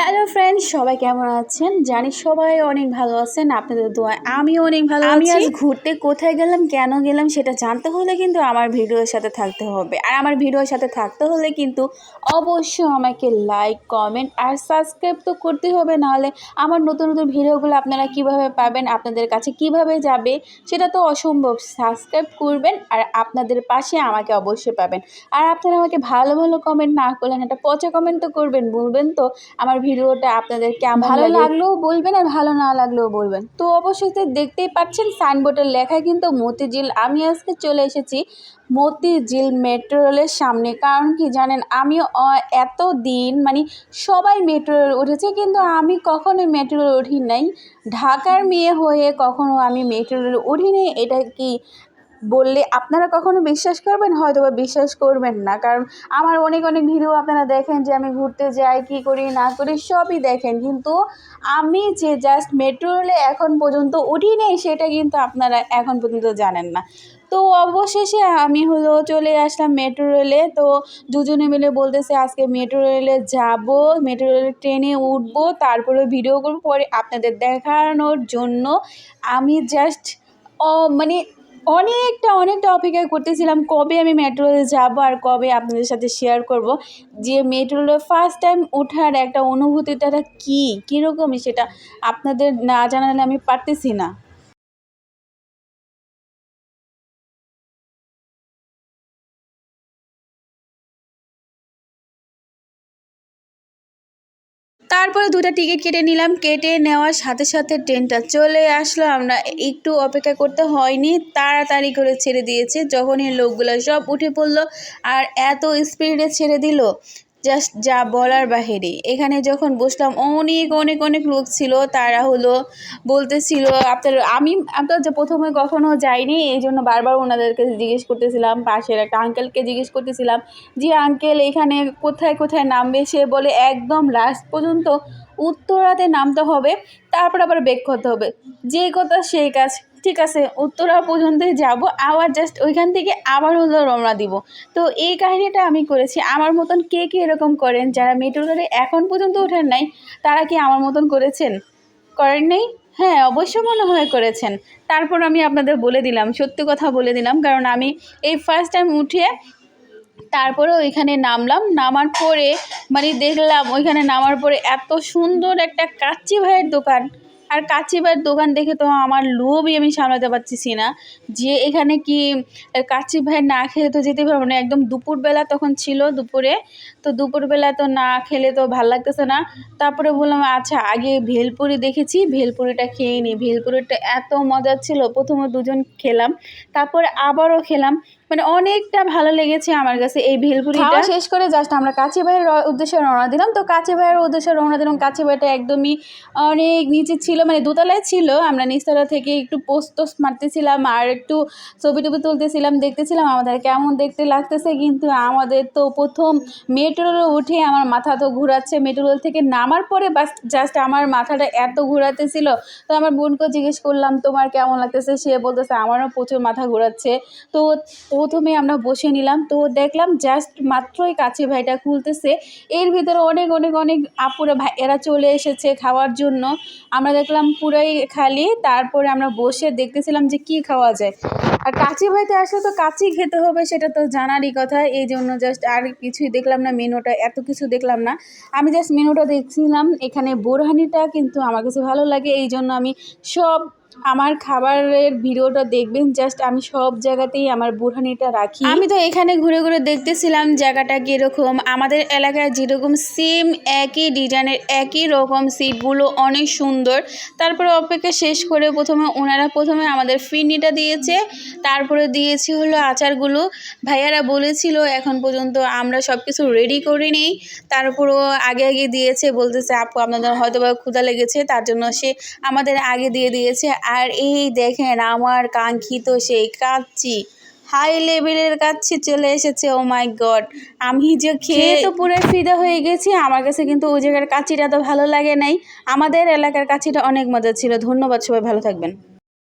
Hello friends সবাই কেমন আছেন? জানি সবাই অনেক ভালো আছেন। আপনাদের দোয়া আমিও অনেক ভালো আমি আজ ঘুরতে কোথায় গেলাম কেন গেলাম সেটা জানতে হলে কিন্তু আমার ভিডিওর সাথে থাকতে হবে। আর আমার ভিডিওর সাথে থাকতে হলে কিন্তু অবশ্যই আমাকে লাইক কমেন্ট আর সাবস্ক্রাইব তো করতে হবে। নাহলে আমার নতুন নতুন ভিডিওগুলো আপনারা কীভাবে পাবেন আপনাদের কাছে কীভাবে যাবে সেটা তো অসম্ভব। সাবস্ক্রাইব করবেন আর আপনাদের পাশে আমাকে অবশ্যই পাবেন। আর আপনারা আমাকে ভালো ভালো কমেন্ট না করলেন একটা পচা কমেন্ট তো করবেন বলবেন তো। আমার ভিডিওটা আপনাদের কেমন ভালো লাগলেও বলবেন আর ভালো না লাগলেও বলবেন। তো অবশ্যই তো দেখতেই পাচ্ছেন সাইনবোর্ডের লেখায় কিন্তু মতিঝিল। আমি আজকে চলে এসেছি মতিঝিল মেট্রো রেলের সামনে। কারণ কি জানেন আমি এত দিন মানে সবাই মেট্রো রেল উঠেছে কিন্তু আমি কখনোই মেট্রো রেল উঠি নাই। ঢাকার মেয়ে হয়ে কখনো আমি মেট্রো রেল উঠিনি এটা কি বললে আপনারা কখনো বিশ্বাস করবেন? হয়তো বা বিশ্বাস করবেন না। কারণ আমার অনেক অনেক ভিডিও আপনারা দেখেন যে আমি ঘুরতে যাই, কী করি, না করি, সবই দেখেন। কিন্তু আমি যে জাস্ট মেট্রো রেলে এখন পর্যন্ত উঠি নেই, সেটা কিন্তু আপনারা এখন পর্যন্ত জানেন না। তো অবশেষে আমি হলো চলে আসলাম মেট্রো রেলে তো দুজনে মিলে বলতেছে, আজকে মেট্রো রেলে যাব। মেট্রো রেলের ট্রেনে উঠবো। তারপরে ভিডিও করব। পরে আপনাদের দেখানোর জন্য আমি জাস্ট ও মানে অনেকটা অনেকটা অপেক্ষা করতেছিলাম কবে আমি মেট্রো রেলে যাব আর কবে আপনাদের সাথে শেয়ার করব। যে মেট্রো রেলে ফার্স্ট টাইম ওঠার একটা অনুভূতিটা কী? কীরকমই সেটা আপনাদের না জানালে আমি পারতেছি না। তারপরে দুটা টিকিট কেটে নিলাম। কেটে নেওয়ার সাথে সাথে ট্রেনটা চলে আসলো। আমরা একটু অপেক্ষা করতে হয়নি। তাড়াতাড়ি করে ছেড়ে দিয়েছে। যখনই লোকগুলো সব উঠে পড়ল আর এত স্পিডে ছেড়ে দিল জাস্ট যা বলার বাহিরে। এখানে যখন বসলাম, অনেক অনেক অনেক লোক ছিল। তারা হলো বলতেছিল, আপনার, আমি আপনার যে প্রথমে কখনো যাইনি এই জন্য বারবার ওনাদেরকে জিজ্ঞেস করতেছিলাম, পাশের একটা আঙ্কেলকে জিজ্ঞেস করতেছিলাম, যে আঙ্কেল এখানে কোথায় কোথায় নামবে? সে বলে, একদম লাস্ট পর্যন্ত উত্তরাতে নামতে হবে, তারপর আবার বেক করতে হবে। যে কথা সেই কাজ ঠিক আছে, উত্তরা পর্যন্ত যাব, আবার জাস্ট ওইখান থেকে আবার হলো রওনা দিব। তো এই কাহিনিটা আমি করেছি। আমার মতন কে কে এরকম করেন? যারা মেট্রো রেলে এখন পর্যন্ত ওঠেন নাই, তারা কি আমার মতন করেছেন? করেন নাই? হ্যাঁ অবশ্যই মনে হয় করেছেন। তারপর আমি আপনাদের বলে দিলাম, সত্যি কথা বলে দিলাম। কারণ আমি এই ফার্স্ট টাইম উঠে তারপরে ওইখানে নামলাম। নামার পরে মানে দেখলাম ওইখানে নামার পরে এত সুন্দর একটা কাচ্চি ভাইয়ের দোকান। আর কাচিবার দোকান দেখে তো আমার লোভই আমি সামলাতে পারতেছি না। যে এখানে কি কাচি ভাই না খেলে তো যেতে পারব না। একদম দুপুরবেলা তখন ছিল দুপুরে, তো দুপুরবেলা তো না খেলে তো ভালো লাগতেছে না। তারপরে বললাম আচ্ছা আগে ভেলপুরি দেখেছি, ভেলপুরিটা খেয়ে নিই ভেলপুরিটা এত মজা ছিল, প্রথমে দুজন খেলাম, তারপরে আবারও খেলাম। মানে অনেকটা ভালো লেগেছে আমার কাছে এই ভেলপুরিটা। শেষ করে জাস্ট আমরা কাছে ভাইয়ের উদ্দেশ্যে রওনা দিলাম। তো কাছে ভাইয়ের উদ্দেশ্যে রওনা দিলাম। কাছে ভাইটা একদমই অনেক নিচে ছিল মানে দোতলায় ছিল। আমরা নিচতলা থেকে একটু টোস্ট মারতেছিলাম আর একটু ছবি টবি তুলতেছিলাম, দেখতেছিলাম আমাদের কেমন দেখতে লাগতেছে। কিন্তু আমাদের তো প্রথম মেট্রোলে উঠে আমার মাথা তো ঘুরাচ্ছে। মেট্রোল থেকে নামার পরে বাস জাস্ট আমার মাথাটা এত ঘুরাতেছিল তো আমার বোনকে জিজ্ঞেস করলাম, তোমার কেমন লাগতেছে? সে বলতেছে, আমারও প্রচুর মাথা ঘোরাচ্ছে। তো প্রথমে আমরা বসে নিলাম। তো দেখলাম জাস্ট মাত্রই কাছে ভাইটা খুলতেছে। এর ভিতরে অনেক অনেক অনেক আপুরা ভাই, এরা চলে এসেছে খাওয়ার জন্য। আমরা দেখলাম পুরাই খালি। তারপরে আমরা বসে দেখতেছিলাম যে কি খাওয়া যায়। আর কাচি ভাইতে আসলে তো কাচি খেতে হবে, সেটা তো জানারই কথা। এই জন্য জাস্ট আর কিছুই দেখলাম না, মেনুটা এত কিছু দেখলাম না। আমি জাস্ট মেনুটা দেখছিলাম। এখানে বোরহানিটা কিন্তু আমার কাছে ভালো লাগে। এই জন্য আমি সব আমার খাবারের ভিডিওটা দেখবেন জাস্ট আমি সব জায়গাতেই আমার বুড়হানিটা রাখি। আমি তো এখানে ঘুরে ঘুরে দেখতেছিলাম জায়গাটা কীরকম। আমাদের এলাকায় যেরকম সেম একই ডিজাইনের একই রকম সিটগুলো অনেক সুন্দর। তারপরে অপেক্ষা শেষ করে প্রথমে ওনারা প্রথমে আমাদের ফিরনিটা দিয়েছে। তারপরে দিয়েছি হলো আচারগুলো। ভাইয়ারা বলেছিল, এখন পর্যন্ত আমরা সব কিছু রেডি করে নিই তারপরও আগে আগে দিয়েছে, বলতেছে, আপু, আপনাদের হয়তো বা ক্ষুদা লেগেছে। তার জন্য সে আমাদের আগে দিয়ে দিয়েছে। আর এই দেখেন আমার কাঙ্ক্ষিত সেই কাচ্চি। হাই লেভেলের কাছে চলে এসেছে ও মাই গড আমি যে খেয়ে তো পুরো ফিদা হয়ে গেছি, আমার কাছে কিন্তু ওই জায়গার কাচিটা তো ভালো লাগে নাই। আমাদের এলাকার কাচিটা অনেক মজা ছিল। ধন্যবাদ সবাই, ভালো থাকবেন।